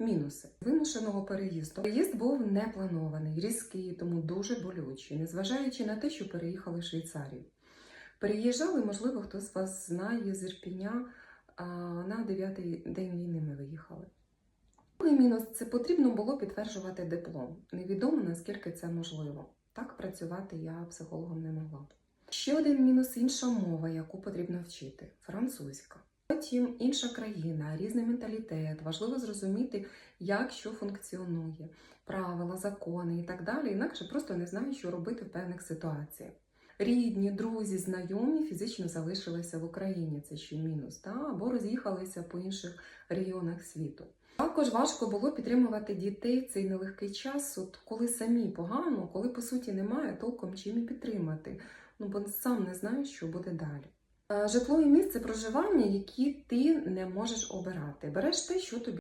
Мінуси вимушеного переїзду. Переїзд був непланований, різкий, тому дуже болючий, незважаючи на те, що переїхали в Швейцарію. Переїжджали, можливо, хтось з вас знає з Ірпіня, на дев'ятий день війни ми виїхали. Другий мінус це потрібно було підтверджувати диплом. Невідомо наскільки це можливо. Так працювати я психологом не могла. Ще один мінус інша мова, яку потрібно вчити французька. Потім інша країна, різний менталітет. Важливо зрозуміти, як що функціонує, правила, закони і так далі. Інакше просто не знаю, що робити в певних ситуаціях. Рідні, друзі, знайомі фізично залишилися в Україні. Це ще мінус, та або роз'їхалися по інших регіонах світу. Також важко було підтримувати дітей в цей нелегкий час, от коли самі погано, коли по суті немає толком чим і підтримати. Ну бо сам не знаєш, що буде далі. Е, Житло і місце проживання, які ти не можеш обирати. Береш те, що тобі